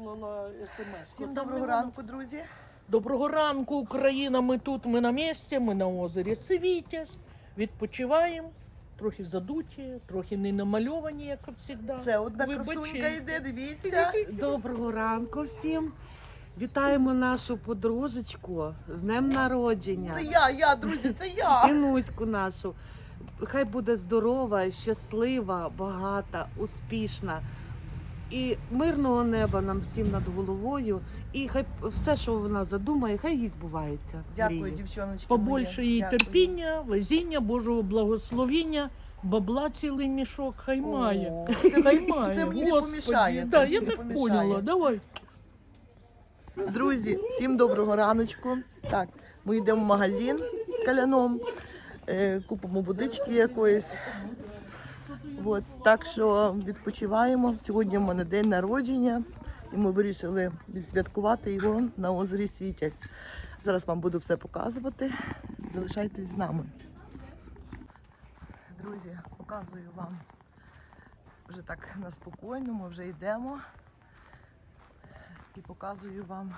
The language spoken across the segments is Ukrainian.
вислала смс. Всім доброго ранку, друзі. Доброго ранку, Україна. Ми тут, ми на місці, ми на озері Сивітязь. Відпочиваємо. Трохи задуті, трохи не намальовані, як завжди. Ще одна Вибачте. красунька йде, дивіться. Доброго ранку всім. Вітаємо нашу подружечку з днем народження. Це я, я, друзі, це я. Інуську нашу. Хай буде здорова, щаслива, багата, успішна. І мирного неба нам всім над головою. І хай все, що вона задумає, хай їй збувається. Дякую, дівчоночки. Побольше їй Дякую. терпіння, везіння, Божого благословіння, бабла цілий мішок, хай має. Це Хай мені, має. це мені не Господи, помішає. Да, це я не так помішає. поняла. Давай. Друзі, всім доброго раночку. Так, ми йдемо в магазин з каляном, е, купимо водички якоїсь. От, так що відпочиваємо. Сьогодні в мене день народження, і ми вирішили відсвяткувати його на озері Світязь. Зараз вам буду все показувати. Залишайтесь з нами. Друзі, показую вам вже так на спокійному, вже йдемо і показую вам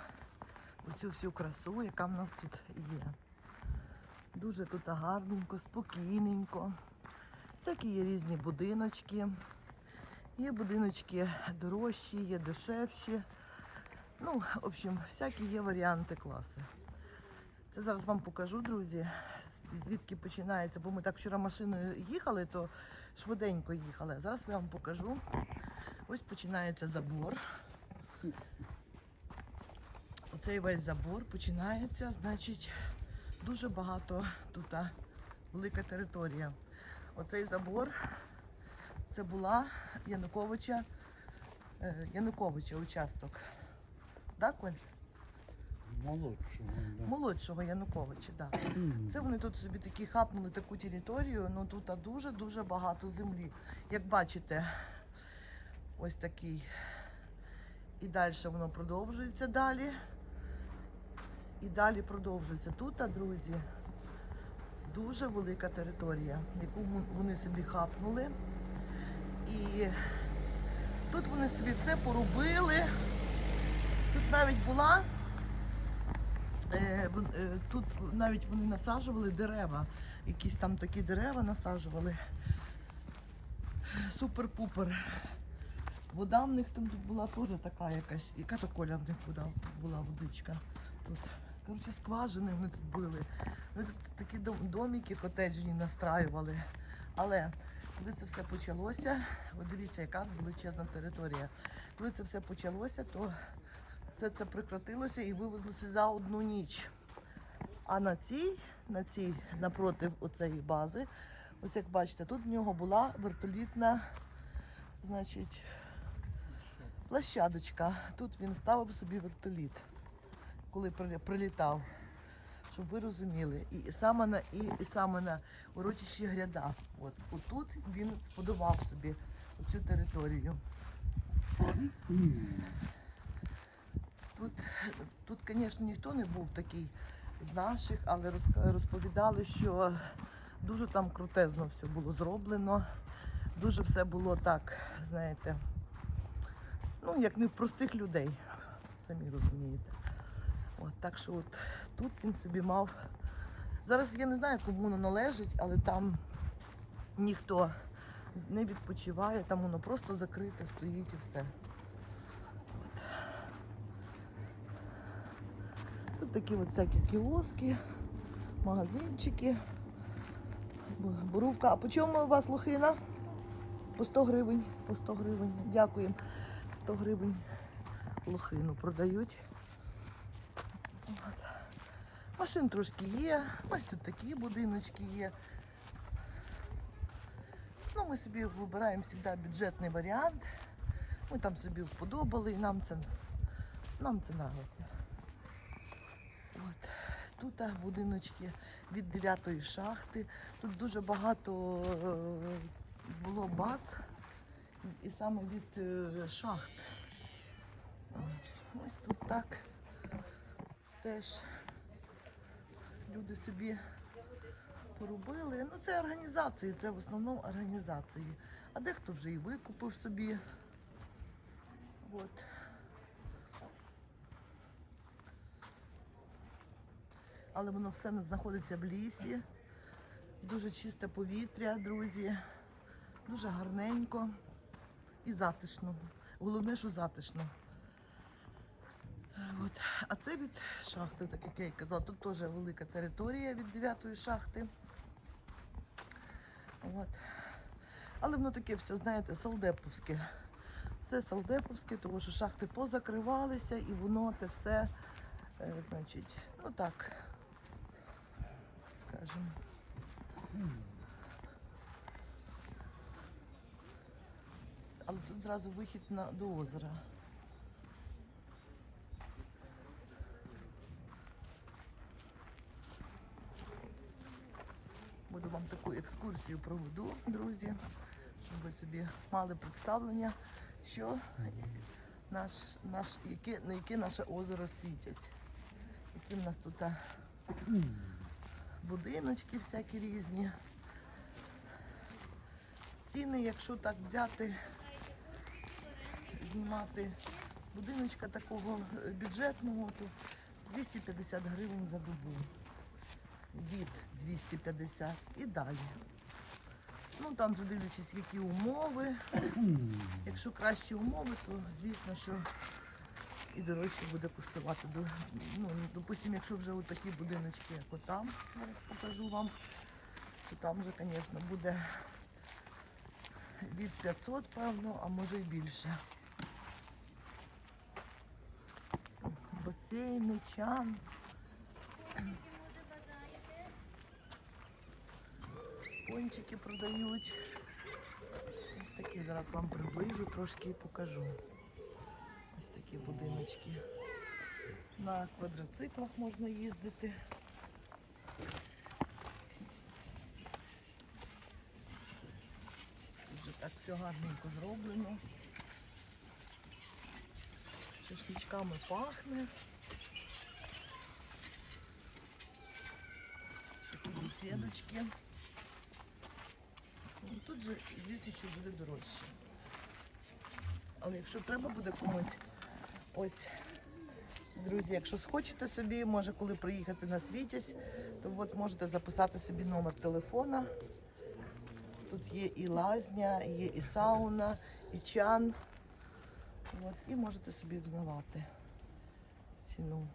оцю всю красу, яка в нас тут є. Дуже тут гарненько, спокійненько. Всякі є різні будиночки. Є будиночки дорожчі, є дешевші. Ну, в общем, всякі є варіанти класи. Це зараз вам покажу, друзі, звідки починається, бо ми так вчора машиною їхали, то швиденько їхали. Зараз я вам покажу. Ось починається забор. Оцей весь забор починається, значить, дуже багато тут велика територія. Оцей забор це була Януковича, е, Януковича участок. Так, Коль? Молодшого, да. Молодшого Януковича, так. Це вони тут собі такі хапнули таку територію, ну тут дуже-дуже багато землі. Як бачите, ось такий. І далі воно продовжується далі. І далі продовжується. Тут, а, друзі, дуже велика територія, яку вони собі хапнули. І тут вони собі все порубили. Тут навіть була Е, е, Тут навіть вони насаджували дерева, якісь там такі дерева насаджували. Супер-пупер. Вода в них там була теж така якась. Яка то коля в них вода була водичка тут. Коротше, скважини вони тут були. Вони тут такі дом- домики котеджні настраювали. Але коли це все почалося, от дивіться, яка величезна територія. Коли це все почалося, то все це прекратилося і вивезлося за одну ніч. А на цій, на цій, напроти оцеї бази, ось як бачите, тут в нього була вертолітна, значить, площадочка. Тут він ставив собі вертоліт, коли прилітав. Щоб ви розуміли. І саме на, і, і саме на урочищі гряда. От, отут він сподобав собі оцю територію. Тут, тут, звісно, ніхто не був такий з наших, але розповідали, що дуже там крутезно все було зроблено. Дуже все було так, знаєте, ну, як не в простих людей, самі розумієте. От, так що от тут він собі мав. Зараз я не знаю, кому воно належить, але там ніхто не відпочиває, там воно просто закрите, стоїть і все. От. Тут такі от всякі кіоски, магазинчики. Бу- Бурувка. А по чому у вас лохина? По 100 гривень. По 100 гривень. Дякуємо. 100 гривень лохину продають. Машин трошки є. Ось тут такі будиночки є. Ну, ми собі вибираємо завжди бюджетний варіант. Ми там собі вподобали і нам це, нам це подобається. От. Тут будиночки від 9 шахти. Тут дуже багато е, було баз і саме від е, шахт. Ось тут так теж люди собі поробили. Ну, це організації, це в основному організації. А дехто вже і викупив собі. От. Але воно все не знаходиться в лісі. Дуже чисте повітря, друзі. Дуже гарненько і затишно. Головне, що затишно. От. А це від шахти, так як я і казала, тут теж велика територія від 9 шахти. От. Але воно таке все, знаєте, солдеповське. Все солдеповське, тому що шахти позакривалися і воно те все, е, значить, ну так, скажімо. Але тут зразу вихід на, до озера. Буду вам таку екскурсію проведу, друзі, щоб ви собі мали представлення, що наш, наш, яке, на яке наше озеро світять. Які в нас тут будиночки всякі різні. Ціни, якщо так взяти, знімати будиночка такого е, бюджетного, то 250 гривень за добу. Від 250 і далі. Ну там вже дивлячись, які умови. Якщо кращі умови, то звісно, що і дорожче буде коштувати. Ну, допустимо, якщо вже такі будиночки, як отам, зараз покажу вам, то там вже, звісно, буде від 500, певно, а може і більше. Басейни, чан. Пончики продають. Ось такі зараз вам приближу, трошки і покажу. Ось такі будиночки. На квадроциклах можна їздити. Тут так все гарненько зроблено. Шашличками пахне. Такі бесідочки. Тут же, звісно, що буде дорожче. Але якщо треба буде комусь, ось, друзі, якщо схочете собі, може коли приїхати на Світязь, то от можете записати собі номер телефона. Тут є і лазня, є і сауна, і чан. От, і можете собі взнавати ціну.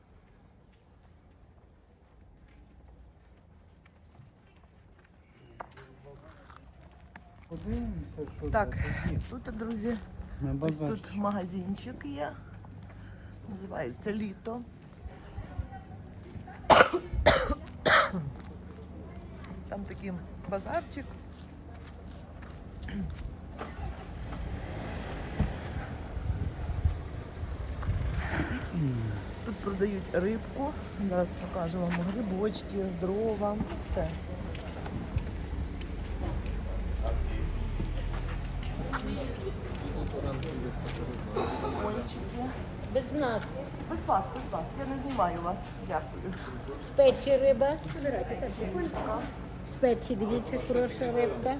Так, тут, друзі, Ось тут магазинчик є. Називається літо. Там такий базарчик. Тут продають рибку. Зараз покажу вам грибочки, дрова, все. Кончики. Без нас. Без вас, без вас. Я не знімаю вас. Дякую. З печі риба. Така. З печі, дивіться, хороша рибка.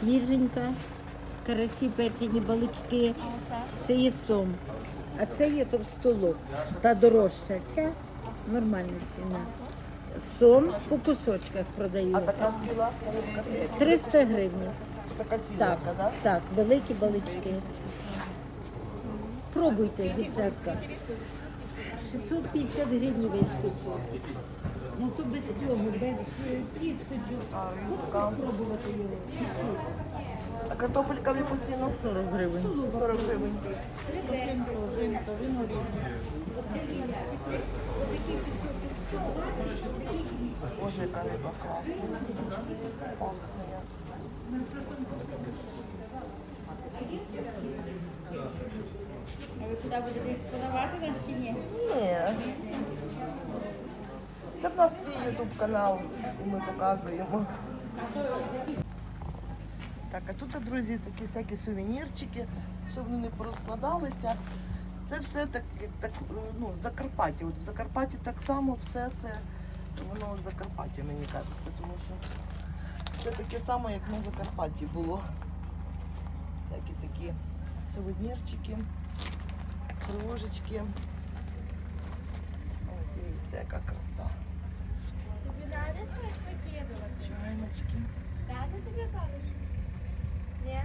Свіженька. Карасі печені, балички. Це є сом. А це є товстолоб. Та дорожча. Ця нормальна ціна. Сом по кусочках А така ціла рибка скільки? 300 гривень. Така Так, ціленька, да? так, великі балички. Пробуйте, дівчатка. 650 гривень весь кусок. Ну то без цього, без е, кісточок. А його. А картопелька в яку ціну? 40 гривень. 40 гривень. Боже, яка риба класна. Пахне як. Ви куди будете експонувати нас чи ні? Ні. Це в нас свій ютуб канал, і ми показуємо. Так, а тут, друзі, такі всякі сувенірчики, щоб вони не порозкладалися. Це все так, так, ну, Закарпаття. От в Закарпатті так само все це, воно Закарпаття, мені кажеться, тому що все таке саме, як на Закарпатті було. Всякі такі сувенірчики, кружечки. Ось дивіться, яка краса. Надо щось викидувати. Чайнички. Дати тобі кажеш? Ні?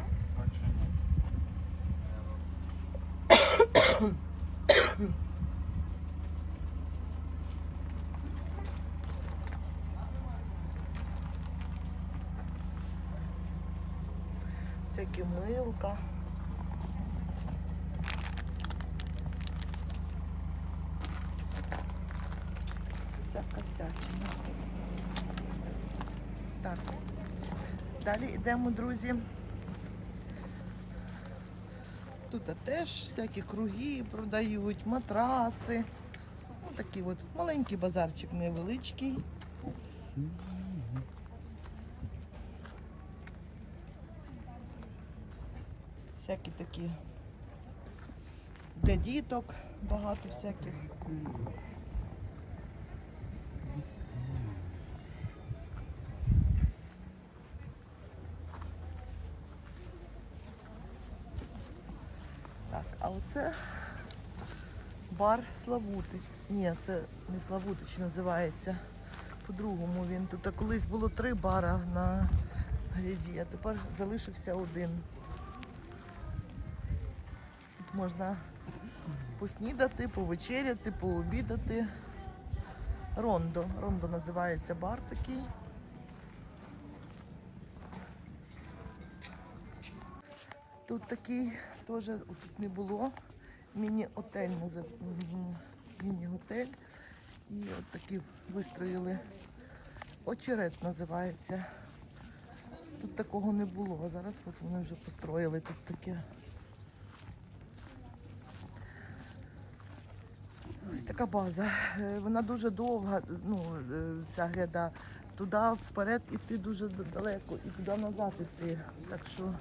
Всякі милка. Всяка. Так. Далі йдемо, друзі. Тут теж всякі круги продають, матраси. Ну, такий от маленький базарчик невеличкий. Всякі такі для діток, багато всяких. Так, а оце бар Славутич. Ні, це не Славутич називається. По-другому він. Тут колись було три бара на гряді, а тепер залишився один. Тут можна поснідати, повечеряти, пообідати. Рондо. Рондо називається бар такий. Тут такий теж тут не було. Міні-отель міні-готель. І от такі вистроїли. Очерет називається. Тут такого не було. Зараз от вони вже построїли тут таке. Ось така база. Е, Вона дуже довга, ну, е, ця гряда. Туди вперед іти дуже далеко і туди назад іти. Так що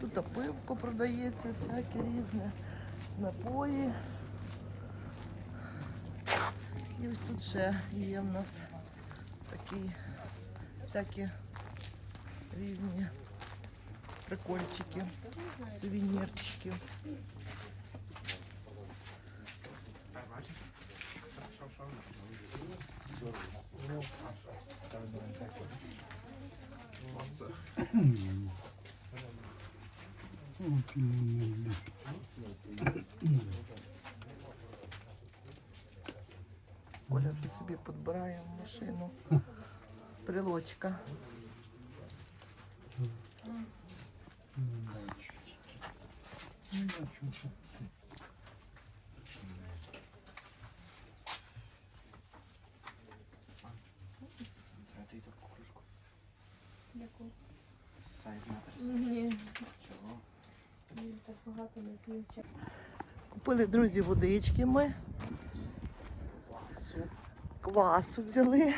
тут та пивко продається, всяке різне, напої. І ось тут ще є в нас такі всякі різні прикольчики, сувенірчики. Коля вже собі підбирає машину. Прилочка. Не бачу, що це. Треба йти таку кружку. Яку? Сайз матрис. Ні. Чого? Ні, так багато не п'ю. Купили, друзі, водички ми. Квасу взяли.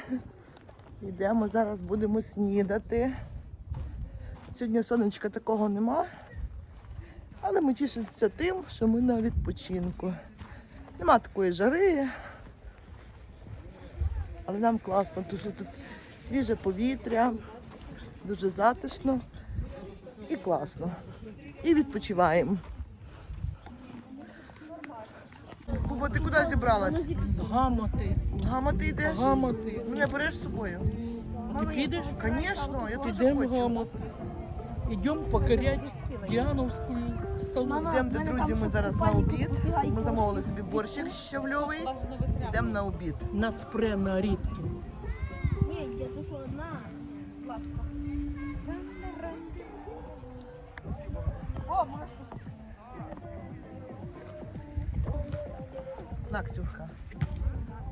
Йдемо, зараз будемо снідати. Сьогодні сонечка такого нема. Але ми тішимося тим, що ми на відпочинку. Нема такої жари. Але нам класно, тому що тут свіже повітря, дуже затишно і класно. І відпочиваємо. Ти куди зібралась? Гамоти, Гама, ти йдеш? гамоти. Мене береш з собою? Ти підеш? Звісно, я теж Ідемо хочу. гамот. Ідемо покорять Діановську столу. Йдемо, друзі, ми зараз на обід. Ми замовили собі борщик щавльовий. Йдемо на обід. Нас пре на рідки. Ні, я душу одна. На, Ксюшка.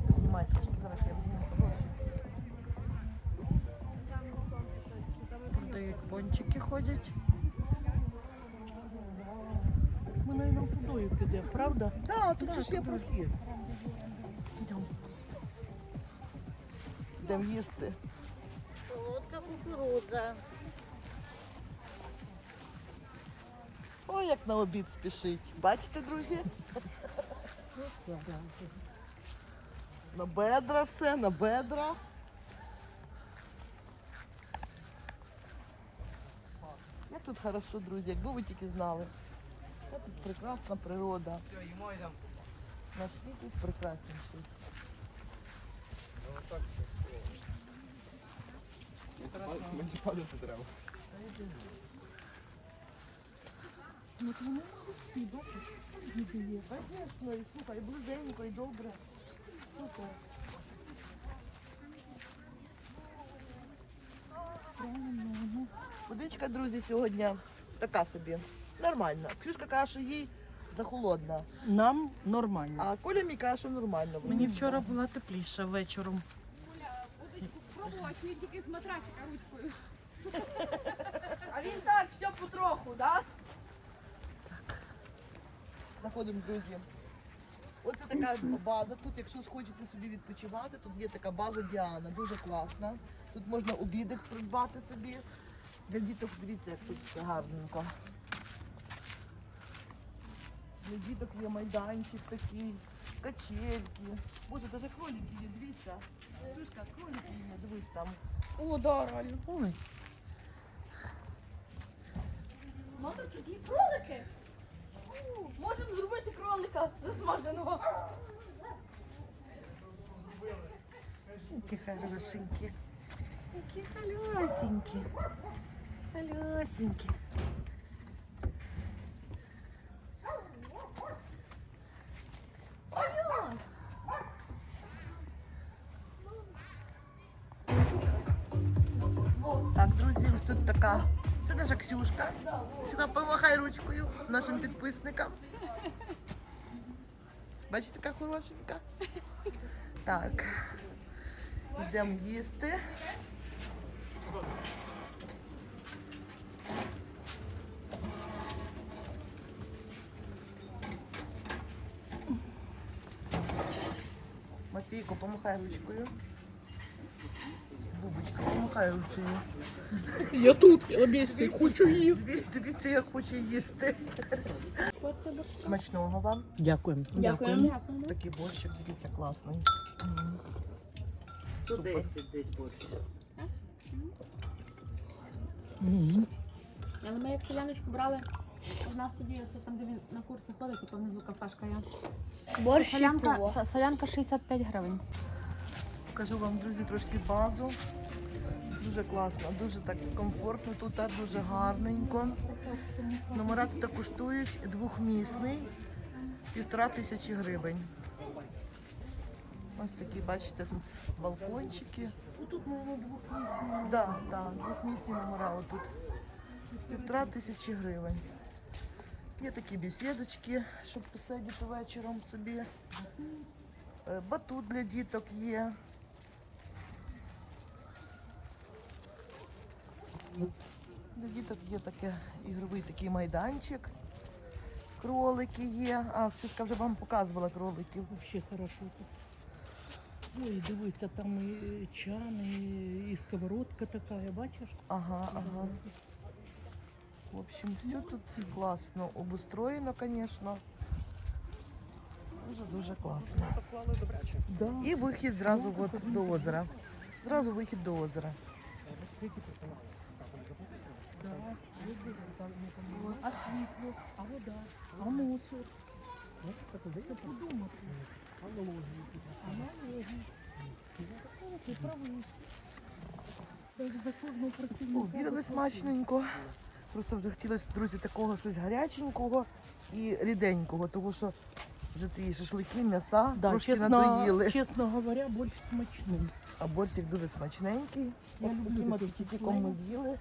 Знімай трошки, зараз я візьму гроші. Продають пончики ходять. Ми, навіть, тудою підемо, правда? Так, тут же ж є прохід. Йдемо. Йдемо їсти. Солодка кукурудза. Ой, як на обід спішить. Бачите, друзі? На бедра все, на бедра. Як тут хорошо, друзі, якби ви тільки знали. Яка тут прекрасна природа. Наш світ тут прекрасніший. Менше падати треба. Ну, то вони молодці, бачиш, діти є. Звісно, і слухай, близенько, і добре. Супер. Водичка, друзі, сьогодні така собі. Нормальна. Ксюшка каже, що їй захолодна. Нам нормально. А Коля мені каже, що нормально. Мені вчора було тепліше вечором. А він так, все потроху, так? Заходимо, друзі. Оце така база. Тут, якщо хочете собі відпочивати, тут є така база Діана, дуже класна. Тут можна обідик придбати собі. Для діток, дивіться, як тут гарненько. Для діток є майданчик такий, качельки. Боже, навіть кролики є, дивіться. Шишка, кролики є, дивись там. О, да, реально. Ой. Ну тут такі кролики. Можемо зробити кролика засмаженого. Які хорошенькі. Які халюсенькі. Халюсенькі. Наша Сюди помахай ручкою нашим підписникам. Бачите, яка хорошенька. Так. Йдемо їсти. Матвійко, помахай ручкою. Бубочка, помахай ручкою. Я тут, я на місці, хочу їсти. Дивіться, як хоче їсти. Смачного вам. Дякуємо. Дякуємо. Такий борщик, дивіться, класний. М. Супер. Мгм. Але ми як селяночку брали, у нас тоді це там, де він на курсі ходить, типу внизу кафешка є. Борщ Солянка, солянка 65 гривень. Покажу вам, друзі, трошки базу. Дуже класно, дуже так комфортно тут, дуже гарненько. Номера тут коштують двохмісний, півтора тисячі гривень. Ось такі, бачите, тут балкончики. Тут, мабуть, двохмісні. Да, да, двохмісні номера отут. Півтора тисячі гривень. Є такі бесідочки, щоб посидіти вечором собі. Е, Батут для діток є. Для діток є таке ігровий такий майданчик. Кролики є. А, Ксюшка вже вам показувала кроликів. Вообще хорошо тут. Ой, дивися, там і чан, і, і сковородка така, бачиш? Ага, ага. В общем, все тут класно обустроєно, звісно. Дуже-дуже класно. Да. І вихід зразу от до озера. Зразу вихід до озера. Да. Видиш, там, ну, там, А а вода, а мусор. Так, подумати. А налоги. А налоги. О, Ти правий. За кожного працівника. Обідали смачненько. Просто вже хотілося, друзі, такого щось гаряченького і ріденького, тому що вже ті шашлики, м'яса Да, трошки чесно, надоїли. чесно говоря, більш смачний. А борщик дуже смачненький. Я От з таким апетитиком ми з'їли.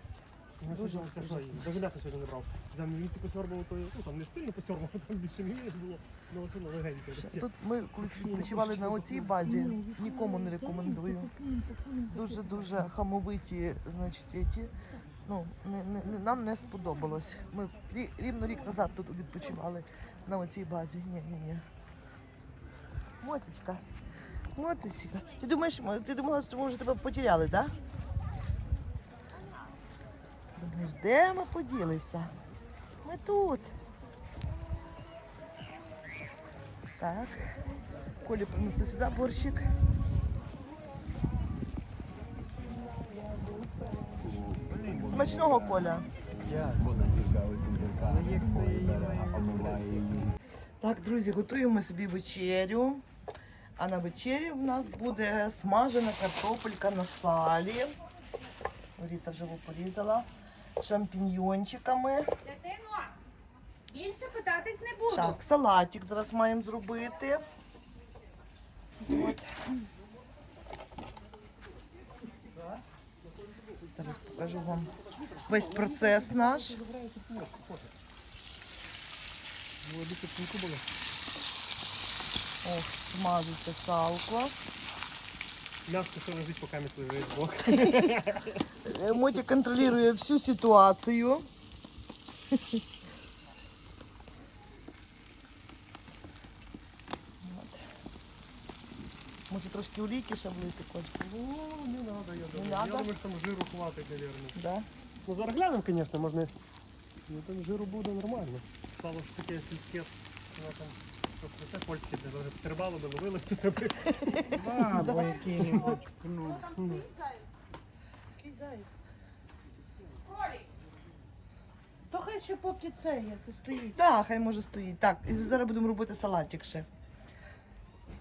Дуже Дуже дуже м'ясо сьогодні не брав. Він сьорбав, то ну там не сильно посьорбав, там більше мені було, але все одно легеньке. Тут ми колись відпочивали на оцій базі. Нікому не рекомендую. Дуже дуже хамовиті, значить, ті. Ну, не, не, не- нам не сподобалось. Ми рі- рівно рік назад тут відпочивали на оцій базі. Ні, ні, ні. Мотечка. Моточка. Ти думаєш, ти думала, що може тебе потеряли, так? Да? Думаєш, де ми поділися? Ми тут. Так. Колі принесли сюди борщик. Смачного Коля. Так, друзі, готуємо собі вечерю. А на вечері в нас буде смажена картопелька на салі. Лариса вже порізала. Шампіньйончиками. Дитино, більше питатись не буду. Так, салатик зараз маємо зробити. От. Зараз покажу вам весь процес наш. Ох, смажиться салко. М'ясо ще лежить, поки ми лежить бок. Е, Мотя контролює всю ситуацію. От. Може трошки олійки ще влити, Котьку? Ну, не треба, я думаю. надо? Я думаю, що там жиру хватить, мабуть. Да? Ну, зараз глянемо, звісно, можна. Ну, там жиру буде нормально. Сало ж таке сільське. Воно там, просто це польське, де вже стрибало, би ловили. Бабо, який-небудь. Ну, То хай ще поки це як стоїть. Так, хай може стоїть. Так, і зараз будемо робити салатик ще.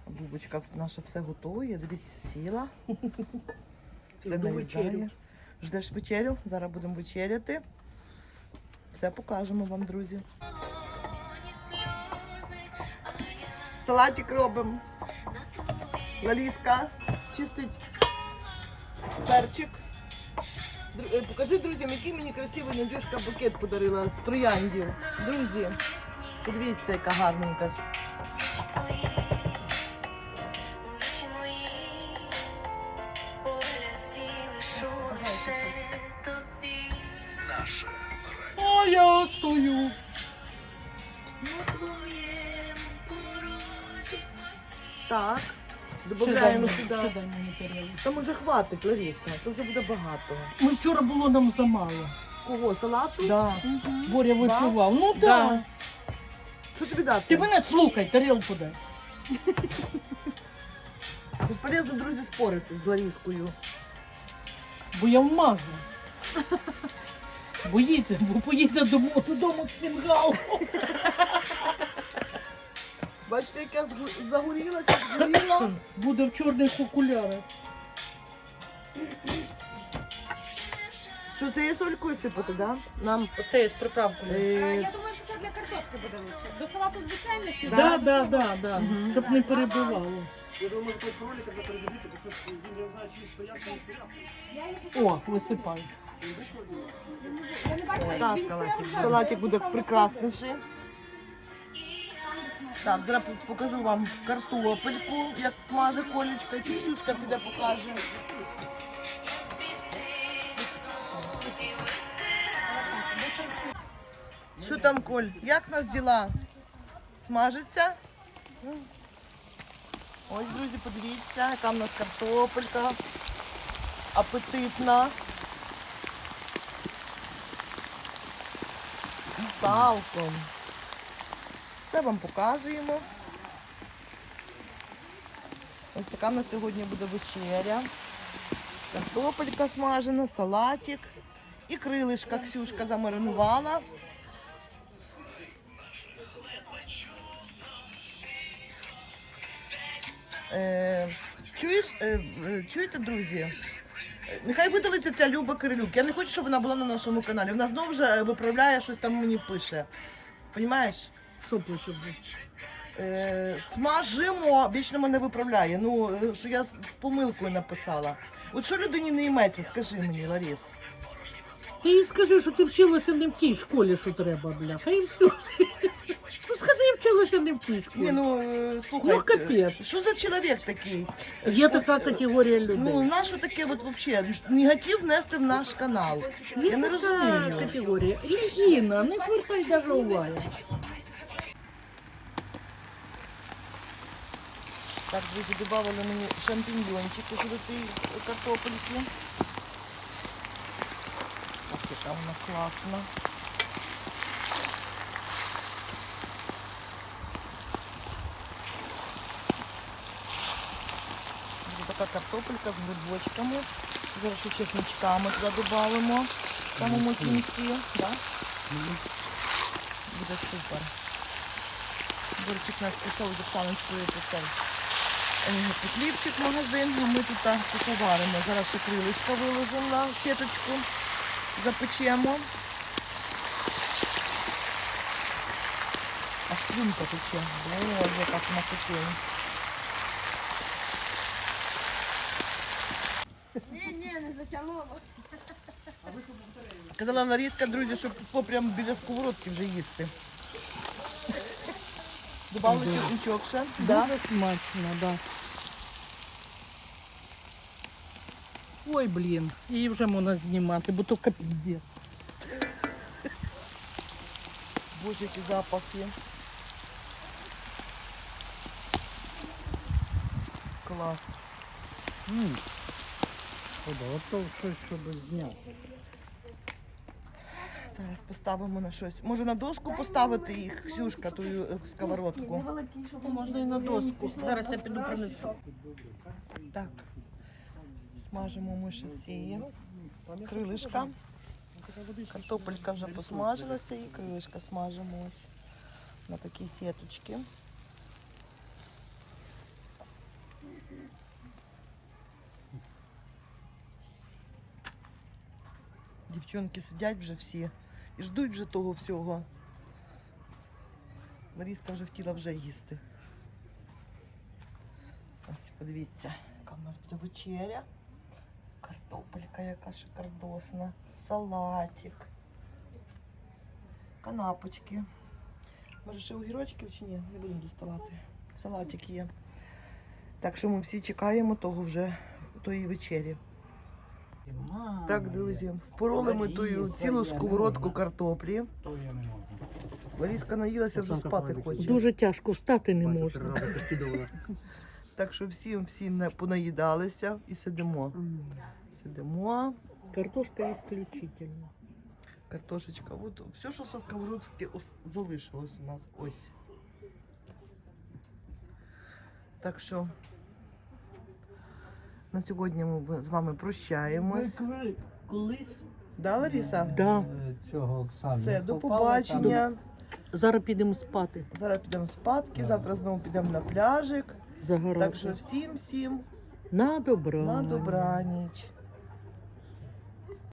Бубочка наша все готує, дивіться, сіла. Все Жду нарізає. вечерю. Ждеш вечерю, зараз будемо вечеряти. Все покажемо вам, друзі. Салатик робимо. Лаліска чистить перчик. Е, Покажи друзям, який мені красивий Надюшка букет подарила з трояндів. Друзі, подивіться, яка гарненька. Так, Ще сюди. Там уже хватить, Лариса, то вже буде багато. Ну, вчора було нам замало. Кого? Салату? Да. Боря випивав. Ну так. Да. Да. Що тобі дати? Ти мене слухай, тарілку дай. Безполезно, друзі, спорити з Ларіскою. Бо я вмажу. Боїться, бо поїде дому- додому з фінгал. Бачите, як я згу- загоріла, як згоріла. Буде в чорних окулярах. Що це є солькою сипати, да? Нам Оце є з приправкою. е, Я думаю, що це для картошки буде лучше. До салату звичайно сюди. Да, да, да, да. Щоб не перебивало. Я бо щось він не знає, чи стояти, не стояти. О, висипай. так, салатик буде прекрасніший. Так, зараз покажу вам картопельку, як смаже колечка. Ксюшка піде покаже. Що там, Коль? Як нас діла? Смажиться? Ось, друзі, подивіться, яка в нас картопелька. Апетитна. З салком. Все вам показуємо. Ось така на сьогодні буде вечеря. Картопелька смажена, салатик. І крилишка Ксюшка замаринувала. Е, чуєш, е, е, чуєте, друзі? Нехай видалиться ця Люба Кирилюк. Я не хочу, щоб вона була на нашому каналі. Вона знову вже виправляє щось там мені пише. Понімаєш? Що пише? Е, смажимо, вічно мене виправляє. Ну, е, що я з, помилкою написала. От що людині не йметься, скажи мені, Ларіс. Ти їй скажи, що ти вчилася не в тій школі, що треба, бляха, і все. Ну скажи, я вчилася не в тій школі. Ні, ну е, слухай, Ну, капець. е, що за чоловік такий? Є Шко- така категорія людей. Ну, нащо таке от вообще негатив внести в наш канал? Є я не така розумію. категорія. І Інна, не звертай навіть уваги. Так, друзі, додали мені шампіньйончики до тієї картопельки. Ох, яка вона класна. Ось така картопелька з грибочками. Зараз ще чесничками додамо в самому кінці. Да? Буде супер. Борчик наш пішов за паночкою писав. Е, хлібчик магазин, а ми тут поваримо. Зараз ще крилишка виложимо на сіточку, запечемо. Аж слюнка тече. Боже, яка смакотень. Ні, ні, не затягнуло. Казала Ларіска, друзі, щоб по прямо біля сковородки вже їсти. Добавили чесничок ще. Да? Дуже смачно, да. Ой, блін, її вже можна знімати, бо то капіздець. Боже, які запахи. Клас. Подготов щось, щоб зняти. Зараз поставимо на щось. Може на доску поставити їх, Ксюшка, ту е, сковородку. Можна і на доску. Зараз я піду принесу. Так. Смажимо ми ще ці крилишка. Картопелька вже посмажилася і крилишка смажимо ось на такі сіточки. Дівчонки сидять вже всі і ждуть вже того всього. Ларіска вже хотіла вже їсти. Ось подивіться, яка в нас буде вечеря. Картопелька яка шикардосна, салатик, канапочки. Може ще огірочків чи ні? Не будемо доставати. Салатик є. Так що ми всі чекаємо того вже тої вечері. Так, друзі, впороли ми тую цілу сковородку картоплі. Ларіска наїлася, вже спати хоче. Дуже тяжко встати не можна. Так що всім всім не- понаїдалися і сидимо. Сидимо. Картошка исключительно. Картошечка. От все, що со сковородки залишилось у нас. Ось. Так що на сьогодні ми з вами прощаємось. Колись? Да, Ларіса? Да. Е, Цього Оксана. Все, до побачення. Зараз підемо спати. Зараз підемо спадки, завтра знову підемо на пляжик. Загорати. Так що всім всім На добра. на добраніч.